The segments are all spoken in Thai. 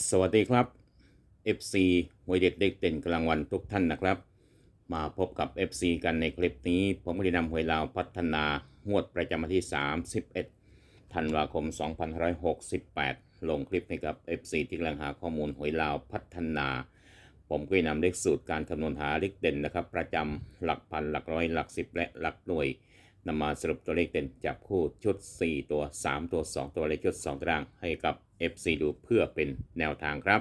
สวัสดีครับ FC หวยเด็ดเด็กเด่นกลางวันทุกท่านนะครับ มาพบกับ FC กันในคลิปนี้ ผมก็ได้นำหวยลาวพัฒนางวดประจำวันที่ 31ธันวาคม 2568 ลงคลิปให้กับ FC ที่กำลังหาข้อมูลหวยลาวพัฒนา ผมก็ได้นำเลขสูตรการคำนวณหาเลขเด่นนะครับ ประจำหลักพันหลักร้อยหลักสิบและหลักหน่วย นำมาสรุปตัวเลขเด่นจับคู่ชุด 4 ตัว 3 ตัว 2 ตัวเลขชุด 2ตารางให้กับ FC ดูเพื่อเป็นแนวทางครับ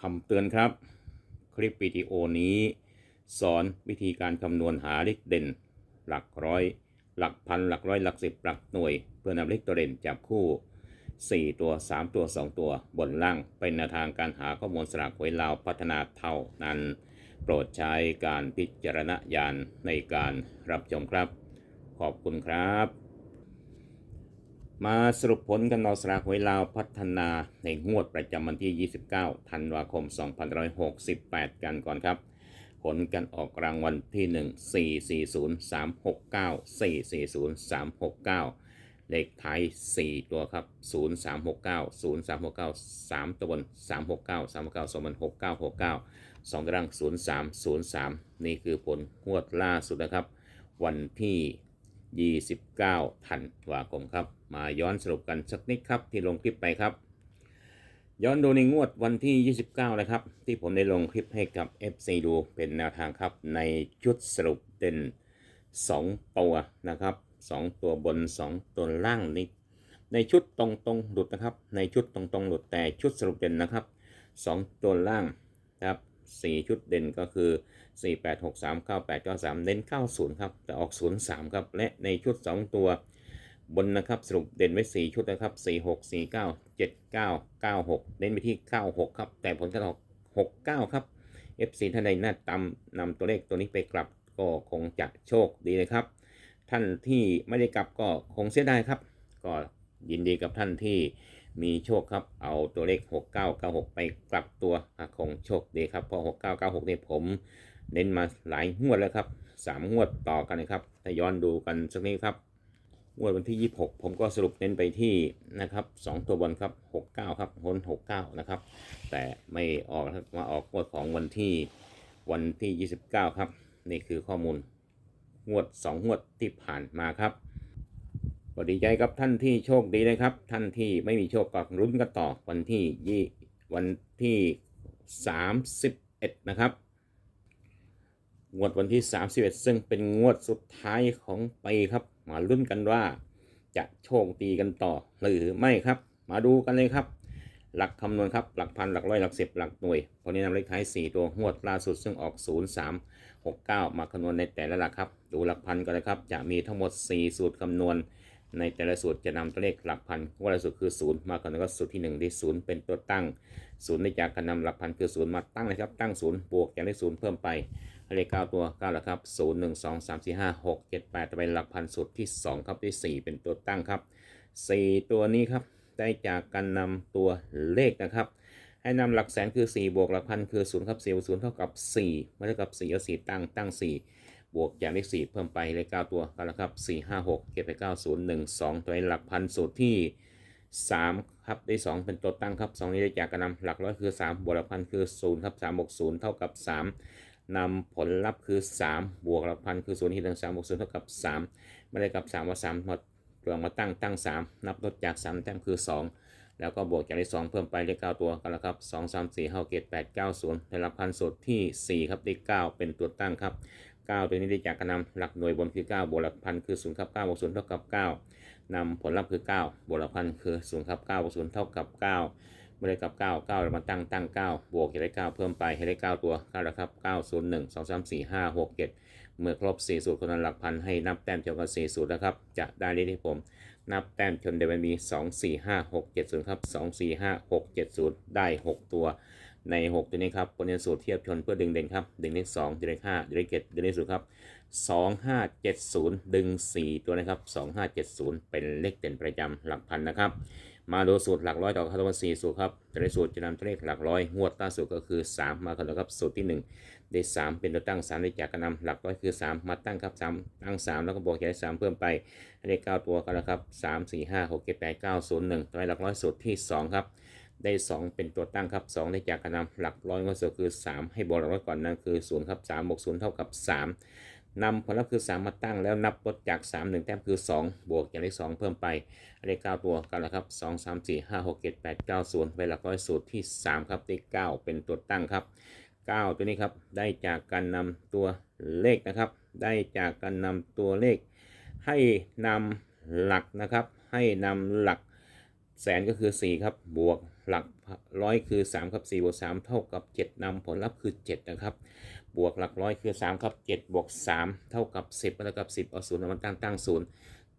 คำเตือนครับ คลิปวิดีโอนี้ สอนวิธีการคำนวณหาเลขเด่น หลักร้อย หลักพัน หลักร้อย หลักสิบหลักหน่วย เพื่อนำเลขตัวเด่นจับคู่ 4 ตัว 3 ตัว 2 ตัวบนล่างเป็นแนวทางการหาข้อมูลสลากหวยลาวพัฒนาเท่านั้น โปรดใช้การพิจารณญาณในการรับชมครับ ขอบคุณครับ มาสรุปผลกันนอสลากหวยลาวพัฒนาในงวดประจำวันที่ 29 ธันวาคม 2568 กันก่อนครับ ผลกันออกรางวัลที่ 1 4 4 0 3 6 9 4 4 0 3 6 9 เลขท้าย 4 ตัวครับ 0 3 6 9 0 3 6 9 3 ตัวบน 3 6 9 3 6 9 2 6 9 6 9 2ตาราง 0 3 0 3 นี่คือผลงวดล่าสุดนะครับ วันที่ 29ธันวาคมครับ มาย้อนสรุปกันสักนิดครับที่ลงคลิปไปครับ ย้อนดูในงวดวันที่ 29 นะครับ ที่ผมได้ลงคลิปให้กับ FC ดูเป็นแนวทางครับ ในชุดสรุปเด่น 2 ตัวนะครับ 2 ตัวบน 2 ตัวล่างนี่ในชุดตรงตรงหลุดนะครับ ในชุดตรงตรงหลุดแต่ชุดสรุปเด่นนะครับ 2 ตัวล่างครับ 4 ชุดเด่นก็คือ 4 8 6 3 9 8 9 3 เน้น 90 ครับ แต่ออก 03 ครับ และในชุด 2 ตัวบนนะครับสรุปเด่นไว้ 4 ชุดนะครับ 4 6 4 9 7 9 9 6 เน้นไปที่ 96 ครับ แต่ผลการออก 69 ครับ FC ท่านใดน่าตามนำตัวเลขตัวนี้ไปกลับก็คงจะโชคดีนะครับ ท่านที่ไม่ได้กลับก็คงเสียดายครับ ก็ยินดีกับท่านที่ มีโชคครับ เอาตัวเลข 6996 ไปกลับตัวอะคงโชคดีครับเพราะ6996เนี่ยผมเน้นมาหลายงวดแล้วครับ 3 งวดต่อกันนะครับ ถ้าย้อนดูกันสักนิดครับ งวดวันที่ 26 ผมก็สรุปเน้นไปที่นะครับ 2 ตัวบนครับ 69 ครับพ้น69 นะครับ แต่ไม่ออกมาออกงวดของวันที่วันที่ 29 ครับ นี่คือข้อมูลงวด 2 งวดที่ผ่านมาครับ ก็ดีใจกับท่านที่โชคดีนะครับ ท่านที่ไม่มีโชคก็รุ้นกันต่อวันที่ยี่วันที่ 31 นะครับ งวดวันที่ 31 ซึ่งเป็นงวดสุดท้ายของปีครับ มาลุ้นกันว่า จะโชคดีกันต่อหรือไม่ครับ มาดูกันเลยครับ หลักคำนวณครับ หลักพันหลักร้อยหลักสิบหลักหน่วยพอนี้นำเลขท้าย 4 ตัวงวดล่าสุดซึ่งออก 0 3 6 9 มาคำนวณในแต่ละหลักครับ ดูหลักพันกันเลยครับ จะมีทั้งหมด 4 สูตรคำนวณ ในแต่ละสูตรจะนำตัวเลขหลักพันงวดล่าสุดคือ 0 มาคำนวณก็สูตรที่1ที่0 เป็นตัวตั้ง0ในจากการนำหลักพันคือ 0 มาตั้งเลยครับ ตั้ง 0 บวกจากเลข0เพิ่มไปเลข9ตัว9แล้วครับ 0 1 2 3 4 5 6 7 8จะเป็นหลักพันสูตรที่ 2 ครับที่ 4 เป็นตัวตั้งครับ 4 ตัวนี้ครับได้จากการนำตัวเลขนะครับให้นำหลักแสนคือ 4 บวกหลักพันคือ0ครับ4บวก0เท่ากับ4ไม่เท่ากับ4เอา4ตั้งตั้ง 4 บวกจากเลข4เพิ่มไปเลข9ตัวกันแล้วครับ 4 5 6 เก็บไป 9 0 1 2 ตัวนี้หลักพันสูตรที่ 3 ครับ ได้ 2 เป็นตัวตั้งครับ 2 นี้ได้จากการนำหลักร้อยคือ 3 บวกหลักพันคือ 0 ครับ 3 บวก 0 เท่ากับ 3นำผลลัพธ์คือ 3 บวกหลักพันคือ0ที่หนึ่ง3บวก0เท่ากับ 3 ไม่ได้กับ 3 ว่า 3 หมดเปลืองมาตั้งตั้ง 3 นับลดจาก 3 แต้มคือ 2 แล้วก็บวกจากเลข2เพิ่มไปเลข9ตัวกันแล้วครับ 2 3 4 5 7 8 9 0ในหลักพันสูตรที่ 4 ครับได้9เป็นตัวตั้งครับ 9 ตัวนี้ได้จากการนำหลักหน่วยบนคือ 9 บวกหลักพันคือ0ครับ9บวก0เท่ากับ 9นำผลลัพธ์คือ 9 บวกหลักพันคือ0ครับ9บวก0เท่ากับ9ไม่ได้กับ 9 9เรามาตั้งตั้ง 9 บวกให้ได้ 9 เพิ่มไปให้ได้ 9 ตัว9แล้วครับ 9 0 1 2 3 4 5 6 7 เมื่อครบ 4 สูตรคนนั้นหลักพันให้นับแต้มเท่ากับ4สูตรนะครับ จะได้เลขที่ผม นับแต้มชนเดยวมันมี 2 4 5 6 7 0 ครับ 2 4 5 6 7 0 ได้ 6 ตัว ใน 6 ตัวนี้ครับผลเรียนสูตรเทียบชนเพื่อดึงเด่นครับดึงเลข2ดึงเลข5ดึงเลข7ดึงเลข0ครับ2 5 7 0 ดึง 4 ตัวนะครับ 2 5 7 0 เป็นเลขเด่นประจำหลักพันนะครับ มาดูสูตรหลักร้อยต่อคำนวณ4สูตรครับแต่ในสูตรจะนำตัวเลขหลักร้อยงวดล่าสุดก็คือ 3 มาคำนวณครับสูตรที่ 1 ได้ 3 เป็นตัวตั้ง3ได้จากการนำหลักร้อยคือ 3 มาตั้งครับ3ตั้ง 3 แล้วก็บวกจากได้3เพิ่มไปได้9ตัวกันแล้วครับ3 4 5 6 7 8 9 0 1ตัวเลขหลักร้อยสูตรที่ 2 ครับ ได้ 2 เป็นตัวตั้งครับ2ได้จากการนำหลักร้อยงวดสุดคือ 3 ให้บวกหลักร้อยก่อนนั่นคือ0ครับ3บวก0เท่ากับ 3นำผลลัพธ์คือ 3 มาตั้งแล้วนับลดจาก 3 1 แต้มคือ 2 บวกจากเลข2เพิ่มไปเลข9ตัวกันแล้วครับ 2 3 4 5 6 7 8 9 0 ไปหลักร้อยสูตรที่ 3 ครับเลข9เป็นตัวตั้งครับ 9 ตัวนี้ครับได้จากการนำตัวเลขนะครับ ได้จากการนำตัวเลข ให้นำหลักนะครับ ให้นำหลักแสนก็คือ 4 ครับบวก หลักร้อยคือ3ครับ4บวก3เท่ากับ 7นำผลลัพธ์คือ 7 นะครับ บวกหลักร้อยคือ3ครับ 7 บวก 3 เท่ากับ 10เท่ากับ 10 เอาศูนย์มาตั้งตั้งศูนย์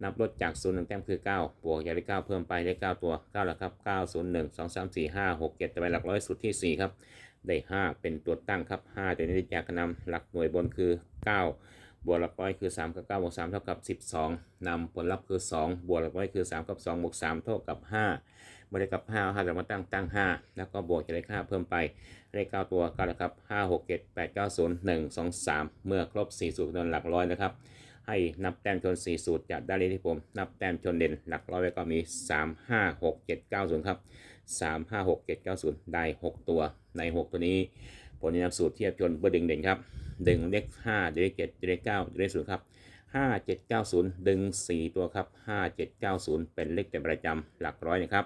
นับลดจาก0 1แต้มคือ 9 บวกจากเลข9เพิ่มไปเลข9ตัว9แล้วครับ 9 0 1 2 3 4 5 6 7ต่อไปหลักร้อยสุดที่ 4 ครับ ได้ 5 เป็นตัวตั้งครับ5ตัวนี้ได้จากการนำหลักหน่วยบนคือ 9 บวกหลักร้อยคือ 3 กับ 9 บวก 3 เท่ากับ 12นำผลลัพธ์คือ 2 บวกหลักร้อยคือ 3 กับ 2 บวก 3 เท่ากับ 5 ไม่ได้กับ5 5จะมาตั้งตั้ง5แล้วก็บวกจากเลข5เพิ่มไปเลข9ตัว9แล้วครับ5 6 7 8 9 0 1 2 3เมื่อครบ4สูตรโดนหลักร้อยนะครับ ให้นับแต้มชน4สูตรจากด้านเลขที่ผม นับแต้มชนเด่นหลักร้อยไว้ก็มี3 5 6 7 9 0ครับ3 5 6 7 9 0ได้6ตัวใน6ตัวนี้ผมจะนำสูตรเทียบชนเพื่อดึงเด่นครับดึงเลข5ดึงเลข7ดึงเลข9ดึงเลข0ครับ5 7 9 0 ดึง 4 ตัวครับ 5 7 9 0 เป็นเลขเต็มประจำหลักร้อยนะครับ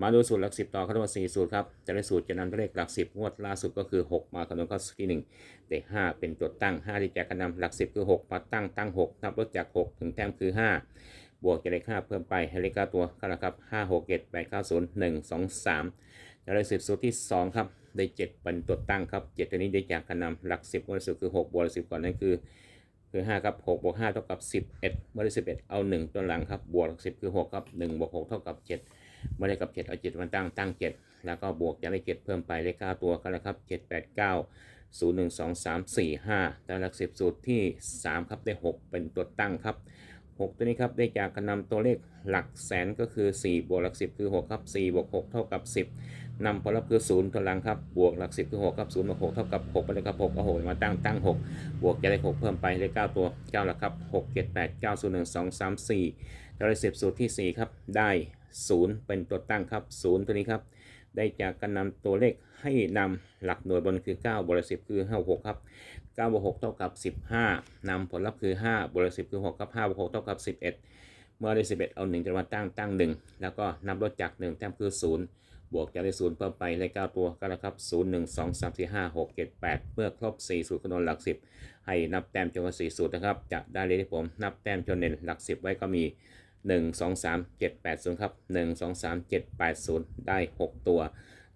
มาดูสูตรหลัก10ต่อคำนวณ4สูตรครับแต่ละสูตรจะนำตัวเลขหลัก10งวดล่าสุดก็คือ 6 มาคำนวณข้อที่1ได้5เป็นตัวตั้ง5ที่จะกันนำหลัก10คือ6มาตั้งตั้ง6นับลดจาก 6 ถึงแต้มคือ 5 บวกจากเลข5เพิ่มไปให้เลข9ตัวก็แล้วครับ5 6 7 8 9 0 1 2 3แล้วเลข10สูตรที่2ครับได้7เป็นตัวตั้งครับ7ตัวนี้ได้จากการนำหลัก10งวดล่าสุดคือ6บวกหลัก10ก่อนนั่นคือคือ5ครับ6บวก5เท่ากับ 11เมื่อได้11 เอา 1 ตัวหลังครับ บวกหลัก10 คือ 6 ครับ 1 บวก 6 เท่ากับ 7 เมื่อได้กับ 7 เอา 7มาตั้งตั้ง 7 แล้วก็บวกจากเลข7เพิ่มไปเลข9ตัวก็แล้วครับ 7 8 9 0 1 2 3 4 5แต่หลัก 10 สูตรที่ 3 ครับได้ 6 เป็นตัวตั้งครับ 6 ตัวนี้ครับได้จากการนำตัวเลขหลักแสนก็คือ 4 บวกหลัก 10 คือ 6 ครับ 4 บวก 6 เท่ากับ 10นำผลลัพธ์คือ 0ตัวหลังครับ บวกหลัก 10 คือ 6 ครับ 0 บวก 6 เท่ากับ 6 ไปเลยครับ 6 เอา6มาตั้งตั้ง 6 บวกจากเลข6เพิ่มไปเลข9ตัว9แล้วครับ 6 7 8 9 0 1 2 3 4แล้วเลข10 สูตรที่ 4 ครับ ได้ 0 เป็นตัวตั้งครับ 0 ตัวนี้ครับ ได้จากการนำตัวเลขให้นำหลักหน่วยบนคือ 9 บวก10 คือ 5 6 ครับ 9 บวก 6 เท่ากับ 15 นำผลลัพธ์คือ 5 บวก10 คือ 6 ครับ 5 บวก 6 เท่ากับ 11 เมื่อได้ 11 เอา 1จะมาตั้งตั้ง 1 แล้วก็นับลดจาก 1 แต้มคือ 0 บวกจากได้ 0 เพิ่มไปเลข9ตัวก็แล้วครับ 0 1 2 3 4 5 6 7 8 เมื่อครบ 4 สูตรคำนวณหลัก 10 ให้นับแต้มจนกว่า4สูตรนะครับ จะได้เลยที่ผมนับแต้มจนเด่นหลัก 10 ไว้ก็มี 1 2 3 7 8 0ครับ1 2 3 7 8 0 ได้ 6 ตัว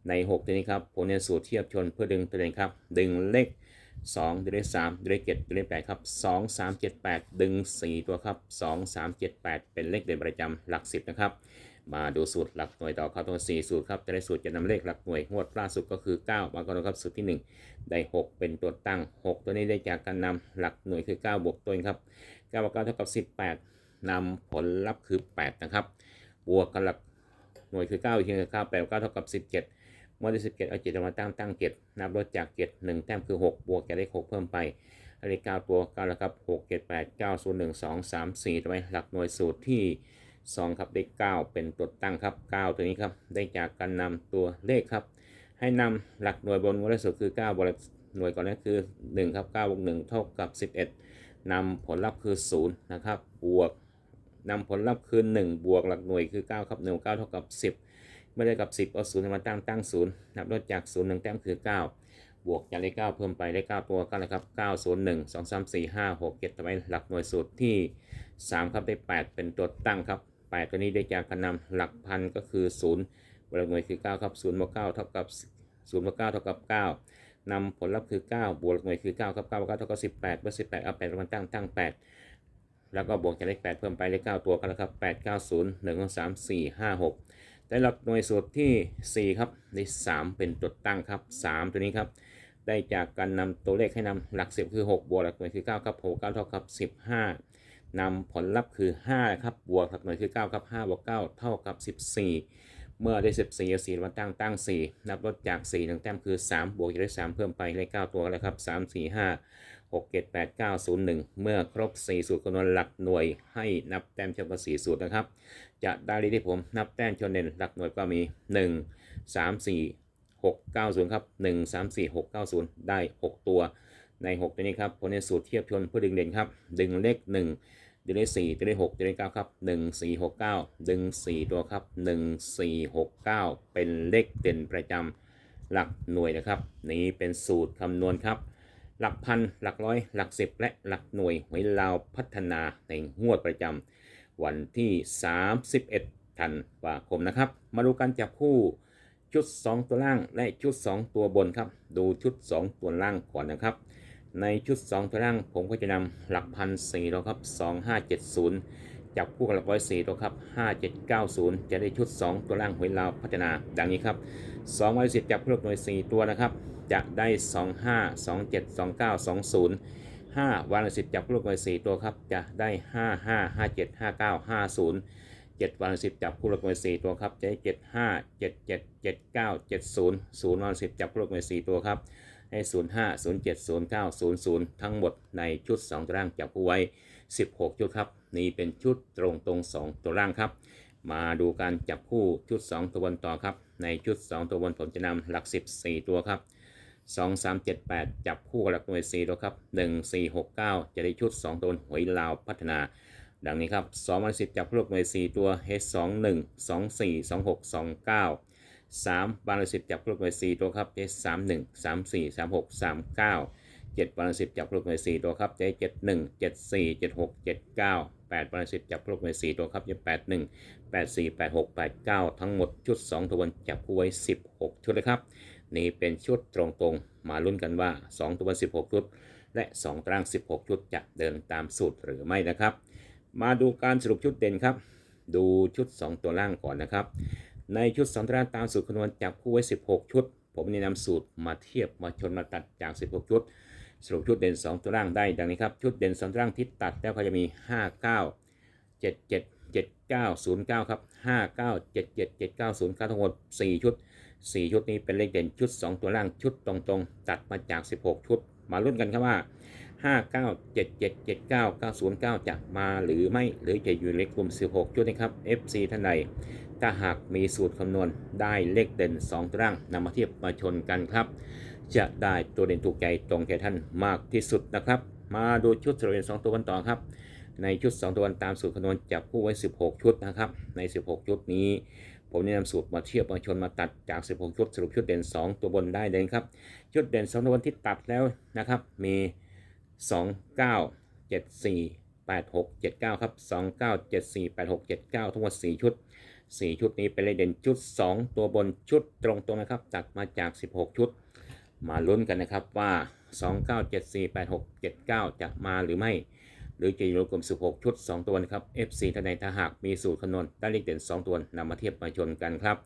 ใน 6 ตัวนี้ครับผมเน้นสูตรเทียบชนเพื่อดึงตัวเองครับ ดึงเลข2ดึงเลข3ดึงเลข7ดึงเลข8ครับ2 3 7 8 ดึง 4 ตัวครับ 2 3 7 8 เป็นเลขเด่นประจำหลัก 10 นะครับ มาดูสูตรหลักหน่วยต่อเข้าตัว4สูตรครับแต่ในสูตรจะนำเลขหลักหน่วยงวดล่าสุดก็คือ 9 มาก่อนครับสูตรที่ 1 ได้ 6 เป็นตัวตั้ง 6 ตัวนี้ได้จากการนำหลักหน่วยคือ 9 บวกตัวเองครับ9บวก9เท่ากับ 18 นำผลลัพธ์คือ 8 นะครับ บวกกับหลักหน่วยคือ 9 อีกทีคือ9 8 9เท่ากับ 17เมื่อได้17 เอา7มาตั้งตั้ง 7 นับลดจาก 7 1 แต้มคือ 6 บวกจากเลข6เพิ่มไปเลข9ตัว9แล้วครับ 6 7 8 9 0 1 2 3 4ทำไมหลักหน่วยสูตรที่ 2 ครับได้ 9 เป็นตัวตั้งครับ 9 ตัวนี้ครับ ได้จากการนำตัวเลขครับ ให้นำหลักหน่วยบนงวดล่าสุดคือ 9บวกหน่วยก่อนนั้นคือ 1 ครับ9บวก1เท่ากับ 11นำผลลัพธ์คือ 0 นะครับ บวก นำผลลัพธ์คือ 1 บวกหลักหน่วยคือ 9 ครับ1 9เท่ากับ 10ไม่ได้กับ 10 เอา0มาตั้งตั้ง0นับลดจาก0 1แต้มคือ 9 บวกจากเลข9เพิ่มไปเลข9ตัวก็นะครับ 9 0 1 2 3 4 5 6 7ทำไมหลักหน่วยสูตรที่ 3 ครับได้ 8 เป็นตัวตั้งครับ 8 ตัวนี้ได้จากการนำหลักพันก็คือ0บวกหน่วยคือ 9 ครับ0บวก9เท่ากับ0บวก9เท่ากับ 9นำผลลัพธ์คือ 9 บวกหน่วยคือ 9 ครับ9บวก9เท่ากับ 18 เมื่อ 18 เอา8มาตั้งตั้ง 8 แล้วก็บวกจากเลข 8 เพิ่มไปเลข 9 ตัวกันแล้วครับ 8 9 0 1 2 3 4 5 6 ได้หลักหน่วยสูตรที่ 4 ครับได้3เป็นตัวตั้งครับ 3 ตัวนี้ครับ ได้จากการนำตัวเลขให้นำหลัก 10 คือ 6 บวกหลักหน่วยคือ 9 ครับ6 9เท่ากับ 15นำผลลัพธ์คือ 5 ครับ บวกหลักหน่วยคือ 9 ครับ5บวก9เท่ากับ 14 เมื่อได้ 14เอา4มาตั้งตั้ง 4 นับลดจาก4หนึ่งแต้มคือ 3 บวกจะได้ 3 เพิ่มไปเลข 9 ตัวแล้วครับ 3 4 5 6 7 8 9 0 1 เมื่อครบ 4 สูตรคำนวณหลักหน่วยให้นับแต้มเฉพาะ4สูตรนะครับ จะได้เลขที่ผมนับแต้มชนเด่นหลักหน่วยก็มี 1 3 4 6 9 0 ครับ 1 3 4 6 9 0 ได้ 6 ตัว ใน 6 ตัวนี้ครับผลในสูตรเทียบชนเพื่อดึงเด่นครับ ดึงเลข 1 ดึงเลข4ดึงเลข6ดึงเลข9ครับ 1 4 6 9 ดึง 4 ตัวครับ 1 4 6 9 เป็นเลขเด่นประจำหลักหน่วยนะครับ นี้เป็นสูตรคำนวณครับ หลักพัน หลักร้อย หลักสิบ และหลักหน่วยหวยลาวพัฒนาในงวดประจำวันที่ 31 ธันวาคมนะครับ มาดูการจับคู่ชุด 2 ตัวล่างและชุด 2 ตัวบนครับ ดูชุด 2 ตัวล่างก่อนนะครับ ในชุด 2 ตัวล่างผมก็จะนำหลักพันสี่ตัวครับ 2570 จับคู่กับหลักร้อยสี่ตัวครับ 5790 จะได้ชุด 2 ตัวล่างหวยลาวพัฒนา ดังนี้ครับ2 1 0จับคู่กับหน่วย 4 ตัวนะครับ จะได้ 25 27 29 20 5 วันละ10 จับคู่กับหน่วย4ตัวครับ จะได้ 55 57 59 50 7 วันละ10 จับคู่กับหน่วย4ตัวครับ จะได้ 75 77 79 70 0 วันละ10 จับคู่กับหน่วย4ตัวครับให้05 07 09 00 ทั้งหมดในชุด 2 ตัวล่างจับคู่ไว้ 16 ชุดครับ นี่เป็นชุดตรงตรง 2 ตัวล่างครับ มาดูการจับคู่ชุด 2 ตัวบนต่อครับ ในชุด 2 ตัวบนผมจะนำหลัก 14 ตัวครับ 2 3 7 8 จับคู่กับหลักหน่วย4ตัวครับ 1 4 6 9 จะได้ชุด 2 ตัวหวยลาวพัฒนา ดังนี้ครับ2วัน10 จับคู่กับหน่วย 4 ตัว H 2 1 2 4 2 6 2 9 3วันละ10 จับคู่กับหน่วย 4 ตัวครับ H 3 1 3 4 3 6 3 9 7วันละ10 จับคู่กับหน่วย 4 ตัวครับ H 7 1 7 4 7 6 7 9 8วันละ10 จับคู่กับหน่วย 4 ตัวครับ H 8 1 8 4 8 6 8 9 ทั้งหมดชุด 2 ตัวจับคู่ไว้ 16 ชุดเลยครับ นี่เป็นชุดตรงๆ มาลุ้นกันว่า 2 ตัวบน16 ชุด และ 2ตาราง 16 ชุดจะเดินตามสูตรหรือไม่นะครับ มาดูการสรุปชุดเด่นครับ ดูชุด 2 ตัวล่างก่อนนะครับ ในชุด2ตารางตามสูตรคำนวณจับคู่ไว้ 16 ชุด ผมแนะนำสูตรมาเทียบมาชนมาตัดจาก 16 ชุด สรุปชุดเด่น 2 ตัวล่างได้ดังนี้ครับ ชุดเด่น2ตัวล่างที่ตัดแล้วก็จะมี 59 77 79 09 ครับ 59 77 79 09ทั้งหมด 4 ชุด 4 ชุดนี้เป็นเลขเด่นชุด 2 ตัวล่างชุดตรงๆ ตัดมาจาก 16 ชุด มาลุ้นกันครับว่า 59 77 79 909จะมาหรือไม่หรือจะอยู่ในกลุ่ม 16 ชุดนะครับ FC ท่านใดถ้าหากมีสูตรคำนวณได้เลขเด่น 2 ตัวล่างนำมาเทียบมาชนกันครับ จะได้ตัวเด่นถูกใจตรงใจท่านมากที่สุดนะครับ มาดูชุดสรุปเด่น2ตัวกันต่อครับ ในชุด 2 ตัวตามสูตรคำนวณจับคู่ไว้ 16 ชุดนะครับ ใน 16 ชุดนี้ ผมแนะนำสูตรมาเทียบมาชนมาตัดจาก 16 ชุดสรุปชุดเด่น 2 ตัวบนได้เลยครับ ชุดเด่น 2 ตัวบนที่ตัดแล้วนะครับ มี 2 9 7 4 8 6 7 9 ครับ 2 9 7 4 8 6 7 9 ทั้งหมด 4 ชุด 4 ชุดนี้เป็นเลขเด่นชุด 2 ตัวบนชุดตรงๆนะครับ ตัดมาจาก 16 ชุด มาลุ้นกันนะครับว่า 2 9 7 4 8 6 7 9 จะมาหรือไม่ หรือจะอยู่ในกลุ่ม16 ชุด 2 ตัวนะครับ FC ท่านใดถ้าหากมีสูตรคำนวณได้เลขเด่น 2 ตัวนำมาเทียบมาชนกันครับ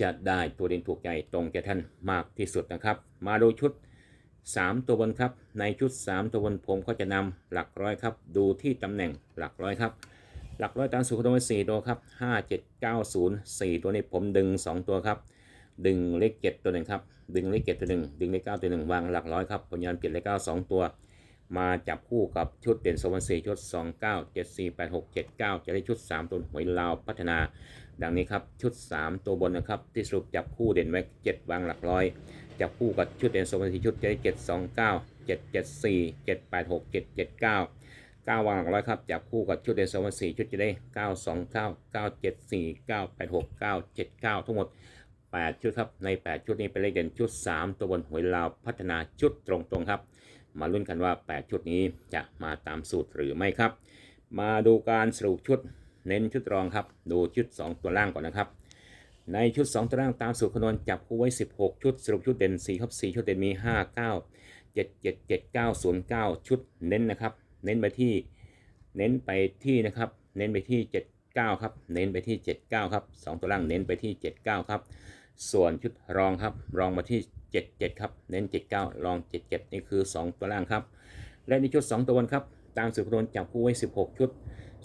จะได้ตัวเด่นถูกใจตรงแก่ท่านมากที่สุดนะครับ มาดูชุด 3 ตัวบนครับ ในชุด 3 ตัวบนผมก็จะนำหลักร้อยครับ ดูที่ตำแหน่งหลักร้อยครับ หลักร้อยตามสูตรคำนวณสี่ตัวครับ5 7 9 0 4ตัวนี้ผมดึง 2 ตัวครับดึงเลข7ตัวหนึ่งครับ ดึงเลข7ตัวหนึ่งดึงเลข9ตัวหนึ่งวางหลักร้อยครับผมยันเจ็ดเลข9 2ตัว มาจับคู่กับชุดเด่นโซนสี่ชุด 2 9 7 4 8 6 7 9 จะได้ชุด 3 ตัวหวยลาวพัฒนา ดังนี้ครับ ชุด 3 ตัวบนนะครับ ที่สรุปจับคู่เด่นไว้ 7 วางหลักร้อย จับคู่กับชุดเด่นโซนสี่ชุดจะได้ 7 2 9 7 7 4 7 8 6 7 7 9 9 วางหลักร้อยครับ จับคู่กับชุดเด่นโซนสี่ชุดจะได้ 9 2 9 9 7 4 9 8 6 9 7 9 ทั้งหมด8ชุดครับ ใน 8 ชุดนี้เป็นเลขเด่นชุด 3 ตัวบนหวยลาวพัฒนาชุดตรงๆครับ มาลุ้นกันว่า 8 ชุดนี้จะมาตามสูตรหรือไม่ครับ มาดูการสรุปชุดเน้นชุดรองครับ ดูชุด 2 ตัวล่างก่อนนะครับ ในชุด 2 ตัวล่างตามสูตรคำนวณจับคู่ไว้ 16 ชุด สรุปชุดเด่น4ครับ4ชุดเด่นมี 5 9 7 7 7 9 0 9 ชุดเน้นนะครับ เน้นไปที่เน้นไปที่นะครับ เน้นไปที่ 79 ครับ เน้นไปที่ 79 ครับ 2 ตัวล่างเน้นไปที่ 79 ครับ ส่วนชุดรองครับ รองมาที่ 77 ครับ เน้น 79รอง 77 นี่คือ 2 ตัวล่างครับ และในชุด 2 ตัวบนครับ ตามสูตรคำนจับคู่ไว้ 16 ชุด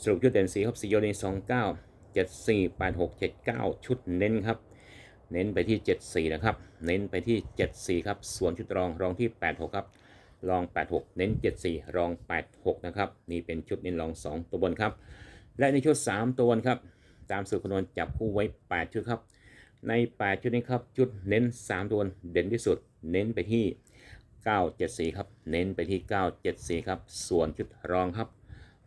สรุปชุดเด่นสีครับสีโยนี29 74 86 79 ชุดเน้นครับ เน้นไปที่ 74 นะครับ เน้นไปที่ 74 ครับ ส่วนชุดรองรองที่ 86 ครับ รอง 86 เน้น 74 รอง 86 นะครับ นี่เป็นชุดเน้นรอง 2 ตัวบนครับ และในชุด 3 ตัวบนครับ ตามสูตรคำนวณจับคู่ไว้ 8 ชุดครับ ใน 8 ชุดนี้ครับ ชุดเน้น 3 ตัวนเด่นที่สุด เน้นไปที่ 974 ครับ เน้นไปที่ 974 ครับ ส่วนชุดรองครับ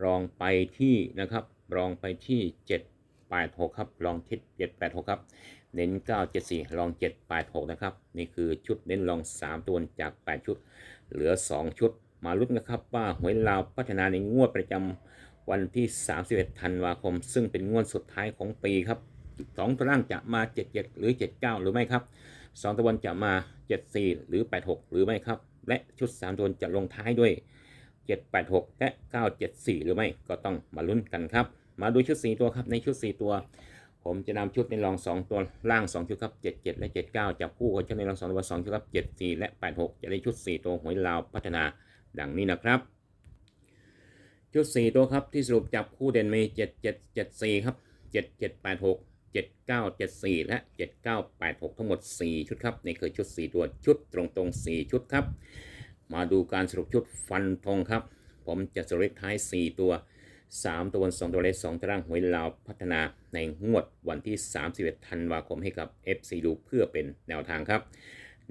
รองไปที่นะครับ รองไปที่ 786 ครับ รองทิศ786 ครับ เน้น 974 รอง 786 นะครับ นี่คือชุดเน้นรอง 3 ตัวจาก 8 ชุด เหลือ 2 ชุด มาลุ้นนะครับว่าหวยลาวพัฒนาในงวดประจำวันที่ 31 ธันวาคม ซึ่งเป็นงวดสุดท้ายของปีครับ 2ตัวล่างจะมา 77 หรือ 79 หรือไม่ครับ 2 ตัวบนจะมา 74 หรือ 86 หรือไม่ครับ และชุด 3 ตัวจะลงท้ายด้วย 786 และ 974 หรือไม่ก็ต้องมาลุ้นกันครับ มาดูชุด 4 ตัวครับในชุด 4 ตัว ผมจะนำชุดในรอง 2 ตัวล่าง 2 ชุดครับ 77 และ 79จับคู่กับชุดในรอง 2 ตัว 2 ชุดครับ 74 และ 86 จะได้ชุด 4 ตัวหวยลาวพัฒนาดังนี้นะครับชุด 4 ตัวครับที่สรุปจับคู่เด่นมี 7774 ครับ 7786 7974 และ 7986 ทั้งหมด 4 ชุดครับนี่คือชุด 4 ตัวชุดตรงๆ4ชุดครับ มาดูการสรุปชุดฟันธงครับ ผมจะสรุปท้าย 4 ตัว 3 ตัวบน2ตัวเลข2ตารางหวยลาวพัฒนาในงวดวันที่ 31 ธันวาคมให้กับ FC ดูเพื่อเป็นแนวทางครับ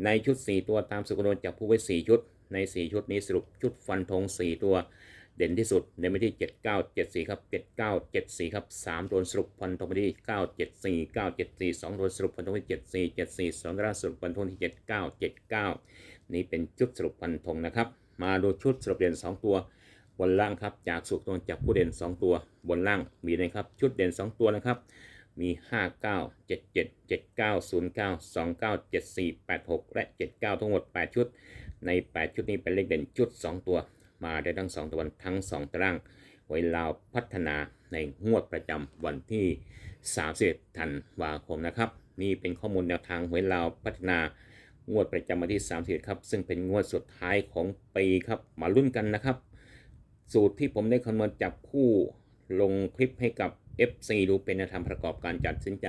ในชุด 4 ตัวตามสุกโดนจับผู้ไว้ 4 ชุดใน 4 ชุดนี้สรุปชุดฟันธง4 ตัว เด่นที่สุดในไปที่ 7974 ครับ 7974 ครับ3ตัวสรุปฟันธงไปที่ 974 974 2ตัวสรุปฟันธงไปที่ 74 74 2ตัวสรุปฟันธงที่ 7979 นี่เป็นชุดสรุปฟันธงนะครับ มาดูชุดสรุปเด่น 2 ตัวบนล่างครับ จากสุกตรงจับผู้เด่น 2 ตัวบนล่างมีนะครับ ชุดเด่น 2 ตัวนะครับ มี 59 77 79 09 29 74 86 และ 79 ทั้งหมด 8 ชุด ใน 8 ชุดนี้เป็นเลขเด่นชุด 2 ตัว มาได้ทั้ง2ตัวทั้ง2ตารางไว้ลาวพัฒนาในงวดประจำวันที่ 31 ธันวาคมนะครับ นี่เป็นข้อมูลแนวทางหวยลาวพัฒนางวดประจำวันที่ 31 ครับ ซึ่งเป็นงวดสุดท้ายของปีครับ มาลุ้นกันนะครับ สูตรที่ผมได้คำนวณจับคู่ลงคลิปให้กับ FC ดูเป็นแนวทางประกอบการจัดสินใจ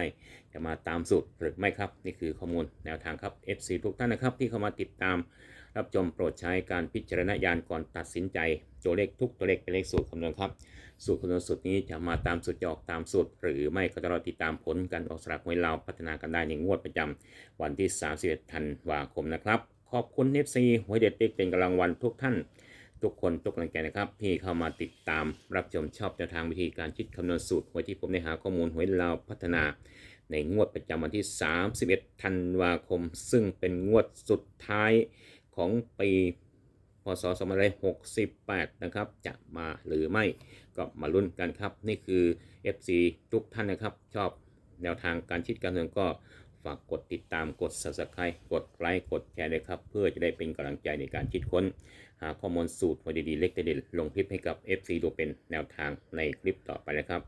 จะมาตามสูตรหรือไม่ครับ นี่คือข้อมูลแนวทางครับ FC ทุกท่านนะครับที่เข้ามาติดตาม รับชมโปรดใช้การพิจารณญาณก่อนตัดสินใจ ตัวเลขทุกตัวเลขเป็นเลขสูตรคำนวณครับ สูตรคำนวณสูตรนี้จะมาตามสูตรจะออกตามสูตร หรือไม่ก็จะรอติดตามผลการออกสลากหวยเราวพัฒนากันได้ในงวดประจำวันที่ 31 ธันวาคมนะครับ ขอบคุณ FC หวยเด็ดเด็กเป็นกำลังวันทุกท่าน ทุกคนทุกกำลังใจนะครับ ที่เข้ามาติดตามรับชมชอบแนวทางวิธีการคิดคำนวณสูตรหวยที่ผมได้หาข้อมูลหวยเราวพัฒนาในงวดประจำวันที่ 31 ธันวาคม ซึ่งเป็นงวดสุดท้าย ของปีพศ2568 นะครับ จะมาหรือไม่ก็มาลุ้นกันครับ นี่คือ FC ทุกท่านนะครับ ชอบแนวทางการคิดการเงินก็ฝากกดติดตามกด subscribe กดไลค์กดแชร์เลยครับ เพื่อจะได้เป็นกำลังใจในการคิดค้น หาข้อมูลสูตรหวยดีๆเล็กเด่นๆลงคลิปให้กับ FC ดูเป็นแนวทางในคลิปต่อไปนะครับ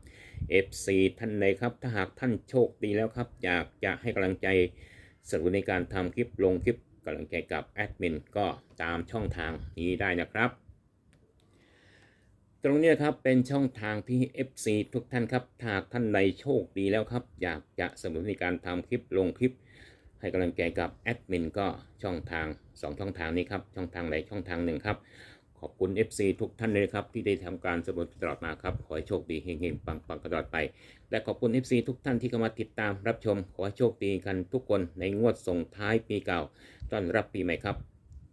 FC ท่านใดครับ ถ้าหากท่านโชคดีแล้วครับ อยากจะให้กำลังใจสนับสนุนในการทำคลิปลงคลิป กำลังใจกับแอดมินก็ตามช่องทางนี้ได้นะครับ ตรงนี้นครับเป็นช่องทางที่ FC ทุกท่านครับถ้าหากท่านใดโชคดีแล้วครับ อยากจะสนับสนุนในการทำคลิปลงคลิป ให้กำลังใจกับแอดมินก็ช่องทาง 2 ช่องทางนี้ครับช่องทางไหนช่องทางหนึ่งครับขอบคุณ FC ทุกท่านเลยครับ ที่ได้ทำการสนับสนุนตลอดมาครับ ขอให้โชคดีเฮงๆปังๆตลอดไป และขอบคุณ FC ทุกท่านที่เข้ามาติดตามรับชม ขอให้โชคดีกันทุกคนในงวดส่งท้ายปีเก่า ต้อนรับปีใหม่ครับ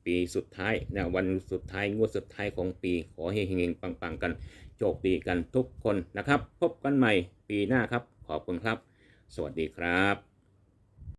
ปีสุดท้ายนะวันสุดท้ายงวดสุดท้ายของปี ขอให้เฮงๆปังๆกัน โชคดีกันทุกคนนะครับ พบกันใหม่ปีหน้าครับ ขอบคุณครับ สวัสดีครับ